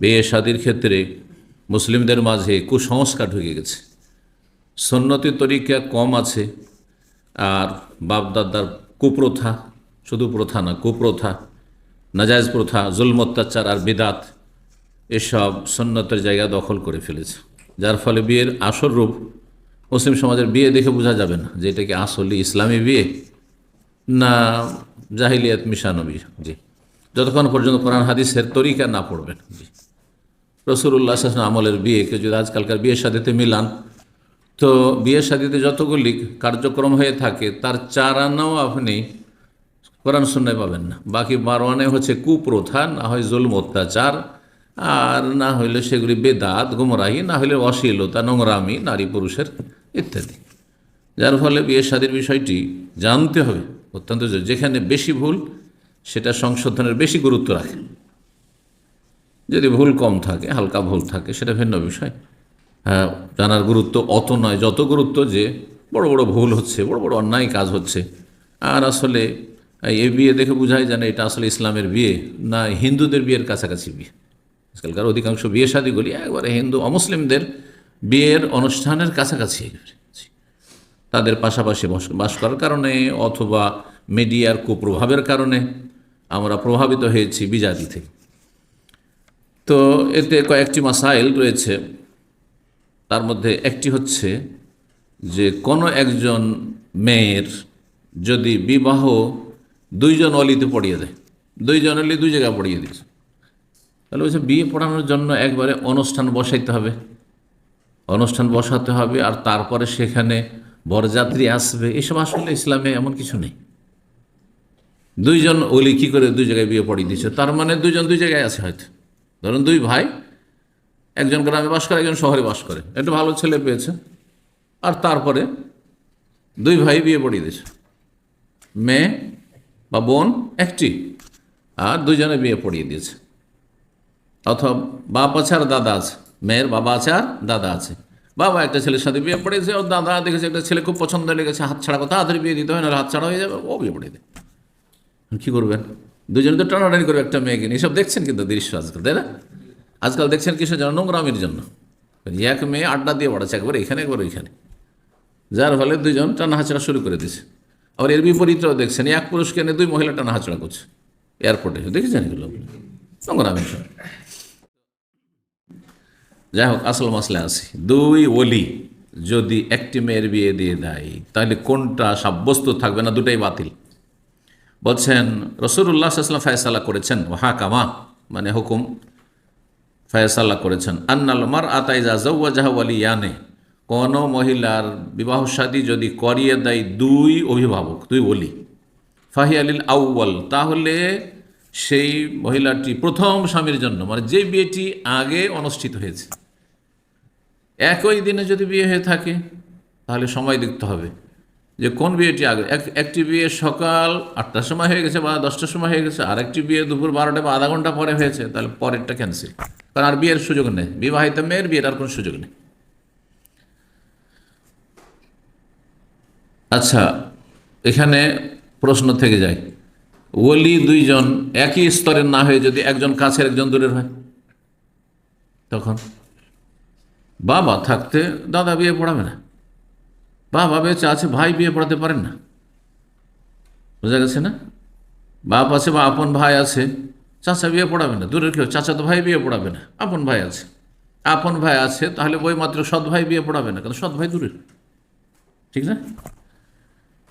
বিয়ে শাদির ক্ষেত্রে মুসলিমদের মাঝে কুসংস্কার ঢুকে গেছে। সন্ন্যতির তরিকা কম আছে, আর বাপদাদার কুপ্রথা, শুধু প্রথা না, কুপ্রথা, নাজায়জ প্রথা জুলম অত্যাচার আর বিদাত, এসব সন্ন্যতের জায়গা দখল করে ফেলেছে। যার ফলে বিয়ের আসল রূপ মুসলিম সমাজের বিয়ে দেখে বোঝা যাবে না যে এটা কি আসলে ইসলামী বিয়ে না জাহিলিয়াত মিশানো বিয়ে জি, যতক্ষণ পর্যন্ত কোরআন হাদিসের তরিকা না পড়বেন। জি। রসুল্লাহ আমলের বিয়েকে যদি আজকালকার বিয়ের সাথেতে মিলান, তো বিয়ের সাথীতে যতগুলি কার্যক্রম হয়ে থাকে, তার চার আনাও আপনি কোরআন শূন্যায় পাবেন না। বাকি বারো আনায় হচ্ছে কুপ্রথা না হয় জুলম অত্যাচার, আর না হইলে সেগুলি বেদাত, গুমরাহি, না হইলে অশ্লীলতা, নোংরামি, নারী পুরুষের ইত্যাদি। যার ফলে বিয়ের শাদীর বিষয়টি জানতে হবে। অত্যন্ত যেখানে বেশি ভুল, সেটা সংশোধনের বেশি গুরুত্ব রাখে। যদি ভুল কম থাকে, হালকা ভুল থাকে, সেটা ভিন্ন বিষয়। হ্যাঁ জানার গুরুত্ব অত নয়, যত গুরুত্ব যে বড় বড় ভুল হচ্ছে, বড় বড় অন্যায় কাজ হচ্ছে। আর আসলে এই বিয়ে দেখে বোঝাই যায় না, এটা আসলে ইসলামের বিয়ে, না হিন্দুদের বিয়ের কাছাকাছি বিয়ে। আজকালকার অধিকাংশ বিয়ে শাদিগুলি একবারে হিন্দু অমুসলিমদের বিয়ের অনুষ্ঠানের কাছাকাছি তাদের পাশাপাশি বাস করার কারণে অথবা মিডিয়ার কুপ্রভাবের কারণে আমরা প্রভাবিত হয়েছি বিজাতি থেকে। তো এতে কয়েকটি মাসাইল রয়েছে। তার মধ্যে একটি হচ্ছে যে কোনো একজন মেয়ের যদি বিবাহ দুইজন অলিতে পড়িয়ে দেয়, দুইজন অলি দুই জায়গায় পড়িয়ে দিয়েছে। তাহলে বলছে বিয়ে পড়ানোর জন্য একবারে অনুষ্ঠান বসাইতে হবে। অনুষ্ঠান বসাতে হবে আর তারপরে সেখানে বরযাত্রী আসবে। এসব আসলে ইসলামে এমন কিছু নেই। দুইজন অলি কী করে দুই জায়গায় বিয়ে পড়িয়ে দিচ্ছে তার মানে দুইজন দুই জায়গায় আছে হয়তো। ধরুন দুই ভাই, একজন গ্রামে বাস করে, একজন শহরে বাস করে। একটু ভালো ছেলে পেয়েছে। আর তারপরে দুই ভাই বিয়ে পড়িয়ে দিয়েছে। মেয়ে বা বোন একটি, আর দুইজনে বিয়ে পড়িয়ে দিয়েছে। অথবা বাপ আছে আর দাদা আছে। মেয়ের বাবা আছে আর দাদা আছে। বাবা একটা ছেলের সাথে বিয়ে পড়েছে ও দাদা দেখেছে একটা ছেলে খুব পছন্দ লেগেছে, হাত ছাড়া কথা তাড়াতাড়ি বিয়ে দিতে হয় না হাত ছাড়া হয়ে যাবে, ও বিয়ে পড়িয়ে দেয়। কী করবেন? দুজনে তো টানাটানি করবে একটা মেয়েকে নিয়ে। সব দেখছেন কিন্তু দৃশ্য আজকাল, তাই না? আজকাল দেখছেন কিসের জন্য নোংরামের জন্য। এক মেয়ে আড্ডা দিয়ে পড়াচ্ছে একবার এখানে, একবার ওইখানে। যার ফলে দুজন টানা হাঁচড়া শুরু করে দিছে আবার এর বিপরীতটাও দেখছেন, এক পুরুষকে এনে দুই মহিলা টানা হাঁচড়া করছে। এয়ারপোর্টে, দেখেছেন এগুলো? নোংরামির সব যাই হোক, আসল মাসলে আছে দুই ওলি যদি একটি মেয়ের বিয়ে দিয়ে দেয়, তাহলে কোনটা সাব্যস্ত থাকবে না দুটাই বাতিল? বলছেন রসুল্লাহ সাল্লাম ফায়সালা করেছেন ওহা কামা মানে হুকুম, ফায়সালা করেছেন। আন্নাল মার আতাইজা জৌয়াজাহা ওয়ালি ইয়ানে কোনো মহিলার বিবাহ শাদী যদি করিয়ে দেয় দুই অভিভাবক, দুই বলি। ফাহি আলিল আউ্বাল তাহলে সেই মহিলাটি প্রথম স্বামীর জন্য মানে যে বিয়েটি আগে অনুষ্ঠিত হয়েছে, একই দিনে যদি বিয়ে হয়ে থাকে, তাহলে সময় দেখতে হবে। যে কোন বিয়েটি আগে? এক, একটি বিয়ে সকাল আটটার সময় হয়ে গেছে বা দশটার সময় হয়ে গেছে আর একটি বিয়ে দুপুর বারোটা বা আধা ঘণ্টা পরে হয়েছে, তাহলে পরেরটা ক্যান্সেল কারণ আর বিয়ের সুযোগ নেই। বিবাহিত মেয়ের বিয়ের আর কোনো সুযোগ নেই। আচ্ছা এখানে প্রশ্ন থেকে যায়। ওলি দুইজন একই স্তরের না হয়ে যদি একজন কাছের একজন দূরের হয়? তখন? বাবা থাকতে দাদা বিয়ে পড়াবে না। বাবা বেঁচে আছে, ভাই বিয়ে পড়াতে পারেন না। বোঝা গেছে না? বাপ আছে বা আপন ভাই আছে, চাচা বিয়ে পড়াবে না। দূরের কেউ, চাচা তো ভাই বিয়ে পড়াবে না, আপন ভাই আছে। আপন ভাই আছে, তাহলে বই মাত্র সৎ ভাই বিয়ে পড়াবে না কারণ সৎ ভাই দূরের। ঠিক না?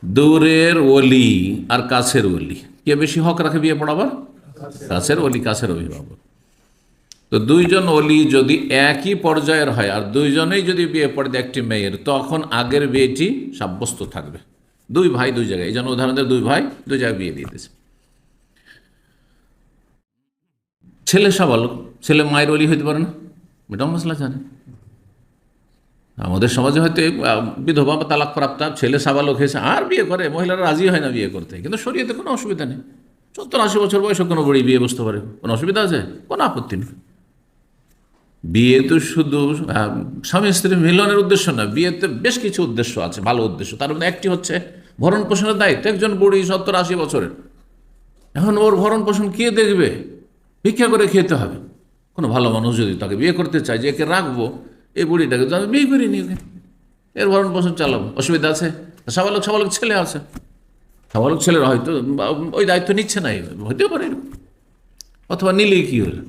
দূরের ওলি আর কাছের ওলি। কে বেশি হক রাখে বিয়ে পড়াবার? কাছের ওলি, কাছের অভিভাবক। তো দুইজন অলি যদি একই পর্যায়ের হয় আর দুইজনেই যদি বিয়ে পড়ে একটি মেয়ের, তখন আগের বিয়েটি সাব্যস্ত থাকবে। দুই ভাই, দুই জায়গায়। এই জন্য উদাহরণ দুই ভাই, দুই জায়গায় বিয়ে দিয়েছে। ছেলে সাবালক ছেলে মায়ের অলি হইতে পারে না। এটাও মশলা জানে। আমাদের সমাজে হয়তো বিধবা বা তালাক প্রাপ্তা ছেলে সাবালক হয়েছে, আর বিয়ে করে, মহিলারা রাজি হয় না বিয়ে করতে। কিন্তু শরীয়তে কোনো অসুবিধা নেই। সত্তর আশি বছর বয়সে কোনো বড়ি বিয়ে বসতে পারে। কোনো অসুবিধা আছে? কোনো আপত্তি নেই। বিয়ে তো শুধু স্বামী স্ত্রী মিলনের উদ্দেশ্য না বিয়েতে বেশ কিছু উদ্দেশ্য আছে, ভালো উদ্দেশ্য। তার মধ্যে একটি হচ্ছে ভরণ পোষণের দায়িত্ব। একজন বুড়ি সত্তর আশি বছরের। এখন ওর ভরণ পোষণ কে দেখবে? ভিক্ষা করে খেতে হবে। কোনো ভালো মানুষ যদি তাকে বিয়ে করতে চায়, যে একে রাখব, এই বুড়িটাকে তো আমি বিয়ে করিনি ওকে এর ভরণ পোষণ চালাবো। অসুবিধা আছে? সাবালক সাবালক ছেলে আছে। সাবালক ছেলেরা হয়তো ওই দায়িত্ব নিচ্ছে না, হতেও পারে। অথবা নিলেই কি হলো?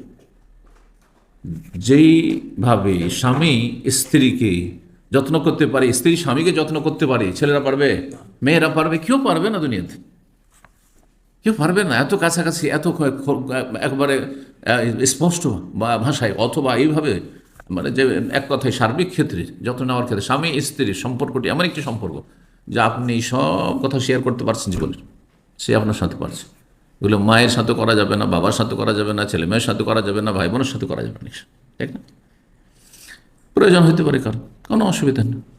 যেইভাবে স্বামী স্ত্রীকে যত্ন করতে পারে, স্ত্রী স্বামীকে যত্ন করতে পারে, ছেলেরা পারবে? মেয়েরা পারবে? কেউ পারবে না দুনিয়াতে। কেউ পারবে না। এত কাছাকাছি, এত একবারে স্পষ্ট বা ভাষায় অথবা এইভাবে মানে যে এক কথায় সার্বিক ক্ষেত্রে যত্ন নেওয়ার ক্ষেত্রে স্বামী স্ত্রীর সম্পর্কটি এমন একটি সম্পর্ক যা আপনি সব কথা শেয়ার করতে পারছেন জীবনের সে আপনার সাথে পারছে। এগুলো মায়ের সাথে করা যাবে না, বাবার সাথে করা যাবে না, ছেলে মেয়ের সাথে করা যাবে না, ভাই বোনের সাথে করা যাবে না। ঠিক না? প্রয়োজন হতে পারে কারণ কোনো অসুবিধা নেই।